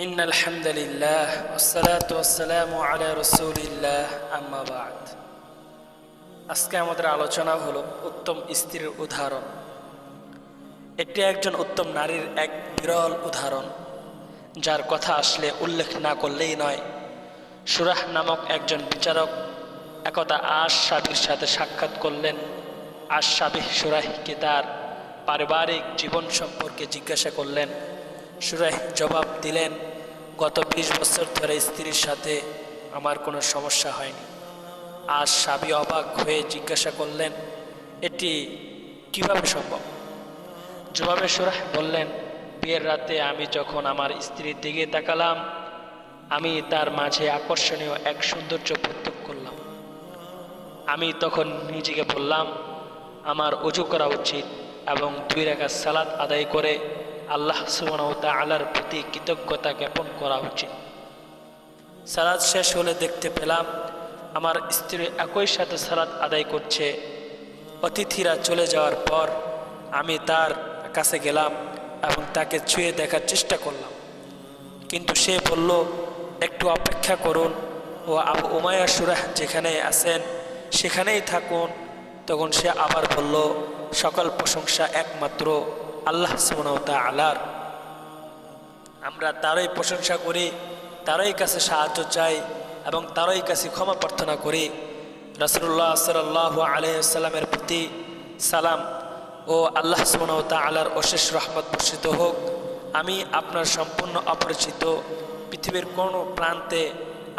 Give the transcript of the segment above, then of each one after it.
إن الحمد لله والصلاة والسلام على رسول الله أما بعد আজকে আমাদের আলোচনা হলো উত্তম স্ত্রীর উদাহরণ এটি একজন উত্তম নারীর এক বিরল উদাহরণ যার কথা আসলে উল্লেখ না করলেই নয় সুরাহ নামক একজন বিচারক একদা আশ সাবির সাথে সাক্ষাৎ করলেন আশ সাবিহ সুরাহকে তার পারিবারিক জীবন সম্পর্কে জিজ্ঞাসা করলেন সুরাহ জবাব দিলেন, গত বিশ বছর ধরে স্ত্রীর সাথে আমার কোনো সমস্যা হয়নি। আজ সাবি অবাক হয়ে জিজ্ঞাসা করলেন, এটি কীভাবে সম্ভব? জবাবে সুরাহ বললেন, বিয়ের রাতে আমি যখন আমার স্ত্রীর দিকে তাকালাম, আমি তার মাঝে আকর্ষণীয় এক সৌন্দর্য প্রত্যক্ষ করলাম। আমি তখন নিজেকে বললাম, আমার অজু করা উচিত এবং দুই রেখা সালাদ আদায় করে আল্লাহ সুবাহতা আলার প্রতি কৃতজ্ঞতা জ্ঞাপন করা উচিত। সালাদ শেষ হলে দেখতে পেলাম, আমার স্ত্রী একই সাথে সালাদ আদায় করছে। অতিথিরা চলে যাওয়ার পর আমি তার কাছে গেলাম এবং তাকে ছুঁয়ে দেখার চেষ্টা করলাম। কিন্তু সে বলল, একটু অপেক্ষা করুন। ও আবু উমায়া সুরাহ যেখানে আছেন, সেখানেই থাকুন। তখন সে আবার বলল, সকল প্রশংসা একমাত্র আল্লাহ আলার আমরা তারই প্রশংসা করি, তারই কাছে সাহায্য চাই এবং তারই কাছে ক্ষমা প্রার্থনা করি। রসুল্লাহ সাল্লাহ আলহিসাল্লামের প্রতি সালাম ও আল্লাহ সুমনতা আলার অশেষ রহমত বর্ষিত হোক। আমি আপনার সম্পূর্ণ অপরিচিত, পৃথিবীর কোনো প্রান্তে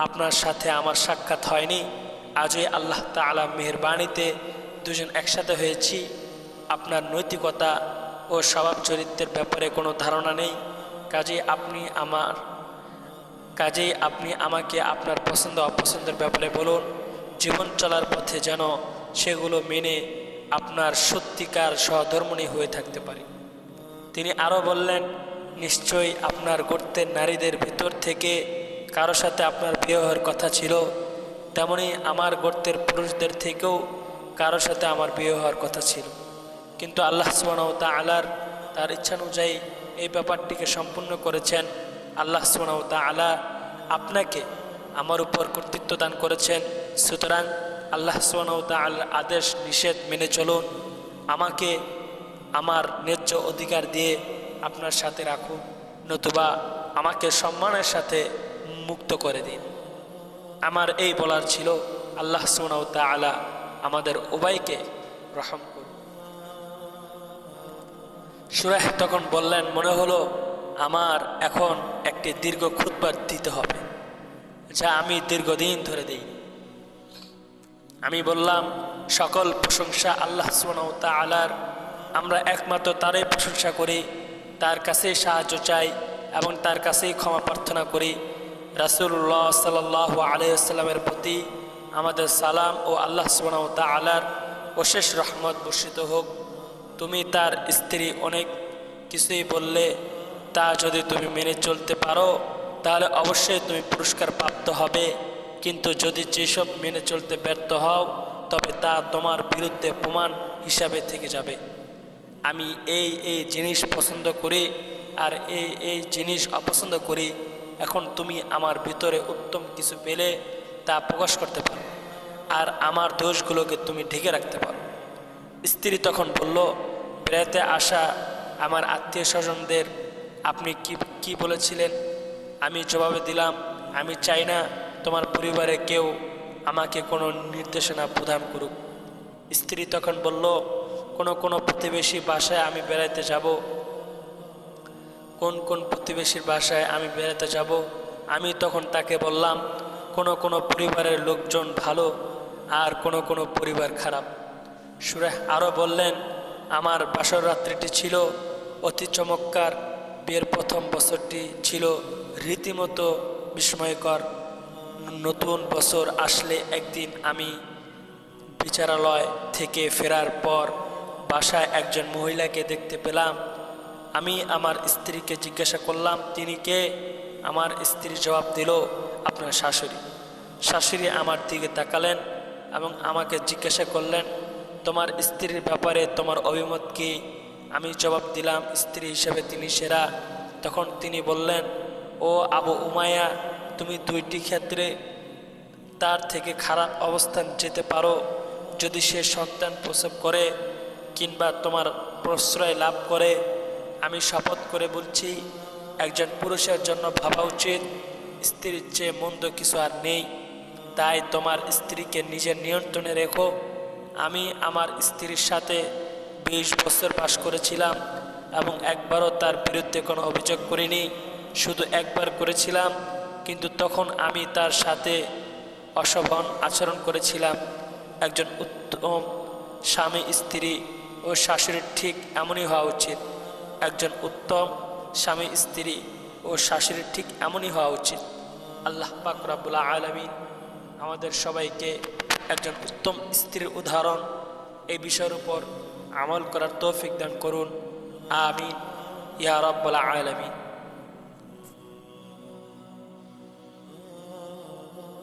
আপনার সাথে আমার সাক্ষাৎ হয়নি। আজই আল্লাহ তালা মেহরবাণীতে দুজন একসাথে হয়েছি। আপনার নৈতিকতা ও স্বভাব চরিত্রের ব্যাপারে কোনো ধারণা নেই। কাজেই আপনি আমার, কাজেই আপনি আমাকে আপনার পছন্দ, অপছন্দের ব্যাপারে বলুন। জীবন চলার পথে যেন সেগুলো মেনে আপনার সত্যিকার সহধর্মণী হয়ে থাকতে পারি। তিনি আরও বললেন, নিশ্চয়ই আপনার গর্তের নারীদের ভিতর থেকে কারও সাথে আপনার বিয়ে হওয়ার কথা ছিল, তেমনি আমার গর্তের পুরুষদের থেকেও কারও সাথে আমার বিয়ে হওয়ার কথা ছিল। কিন্তু আল্লাহ সুবাহ আলার তার ইচ্ছানুযায়ী এই ব্যাপারটিকে সম্পূর্ণ করেছেন। আল্লাহ সুবাহ আলা আপনাকে আমার উপর কর্তৃত্ব দান করেছেন। সুতরাং আল্লাহ সুবাহ আল্লাহর আদেশ, নিষেধ মেনে চলুন। আমাকে আমার ন্যায্য অধিকার দিয়ে আপনার সাথে রাখুন, নতুবা আমাকে সম্মানের সাথে মুক্ত করে দিন। আমার এই বলার ছিল আল্লাহ সুনাউতা আলা আমাদের উভয়কে রহম সুরাহ তখন বললেন, মনে হলো আমার এখন একটি দীর্ঘ খুদবার দিতে হবে, যা আমি দীর্ঘদিন ধরে দিই আমি বললাম, সকল প্রশংসা আল্লাহ আলার আমরা একমাত্র তারই প্রশংসা করি, তার কাছেই সাহায্য চাই এবং তার কাছেই ক্ষমা প্রার্থনা করি। রাসুল্লাহ সাল আলিয়াল্লামের প্রতি আমাদের সালাম ও আল্লাহ সুবাহতা আলার অশেষ রহমত বর্ষিত হোক। তুমি তার স্ত্রী অনেক কিছুই বললে তা যদি তুমি মেনে চলতে পারো, তাহলে অবশ্যই তুমি পুরস্কার প্রাপ্ত হবে। কিন্তু যদি যেসব মেনে চলতে ব্যর্থ হও, তবে তা তোমার বিরুদ্ধে প্রমাণ হিসাবে থেকে যাবে। আমি এই এই জিনিস পছন্দ করি আর এই এই জিনিস অপছন্দ করি। এখন তুমি আমার ভিতরে উত্তম কিছু পেলে তা প্রকাশ করতে পারো। আর আমার দোষগুলোকে তুমি ঢেকে রাখতে পারো। স্ত্রী তখন বলল বেড়াতে আসা আমার আত্মীয় স্বজনদের আপনি কি কি বলেছিলেন? আমি জবাবে দিলাম, আমি চাই না তোমার পরিবারে কেউ আমাকে কোনো নির্দেশনা প্রদান করুক। স্ত্রী তখন বলল, কোনো কোনো প্রতিবেশী বাসায় আমি বেড়াতে যাব। কোন কোন প্রতিবেশীর বাসায় আমি বেড়াতে যাব? আমি তখন তাকে বললাম, কোনো কোনো পরিবারের লোকজন ভালো আর কোনো কোনো পরিবার খারাপ। সুরেহ আরও বললেন, আমার বাসর রাত্রিটি ছিল অতি চমৎকার। বিয়ের প্রথম বছরটি ছিল রীতিমতো বিস্ময়কর। নতুন বছর আসলে একদিন আমি বিচারালয় থেকে ফেরার পর বাসায় একজন মহিলাকে দেখতে পেলাম। আমি আমার স্ত্রীকে জিজ্ঞাসা করলাম, তিনি কে? আমার স্ত্রী জবাব দিল, আপনার শাশুড়ি। শাশুড়ি আমার দিকে তাকালেন এবং আমাকে জিজ্ঞাসা করলেন তোমার স্ত্রীর ব্যাপারে তোমার অভিমত কি? আমি জবাব দিলাম, স্ত্রী হিসেবে তিনি সেরা। তখন তিনি বললেন, ও আবু উমায়া তুমি দুইটি ক্ষেত্রে তার থেকে খারাপ অবস্থান যেতে পারো। যদি সে সন্তান প্রসব করে কিংবা তোমার প্রশ্রয় লাভ করে, আমি শপথ করে বলছি, একজন পুরুষের জন্য ভাবা উচিত। স্ত্রীর চেয়ে মন্দ কিছু আর নেই। তাই তোমার স্ত্রীকে নিজের নিয়ন্ত্রণে রেখো। আমি আমার স্ত্রীর সাথে বিশ বছর বাস করেছিলাম এবং একবারও তার বিরুদ্ধে কোনো অভিযোগ করিনি। শুধু একবার করেছিলাম, কিন্তু তখন আমি তার সাথে অশোভন আচরণ করেছিলাম। একজন উত্তম স্বামী, স্ত্রী ও শাশুড়ির ঠিক এমনই হওয়া উচিত। একজন উত্তম স্বামী, স্ত্রী ও শাশুড়ির ঠিক এমনই হওয়া উচিত। আল্লাহ পাক রাব্বুল আলমিন আমাদের সবাইকে একজন উত্তম স্ত্রীর উদাহরণ। এই বিষয়ের উপর আমল করার তৌফিক দান করুন। আমিন। ইয়া রব্বুল আলমিন।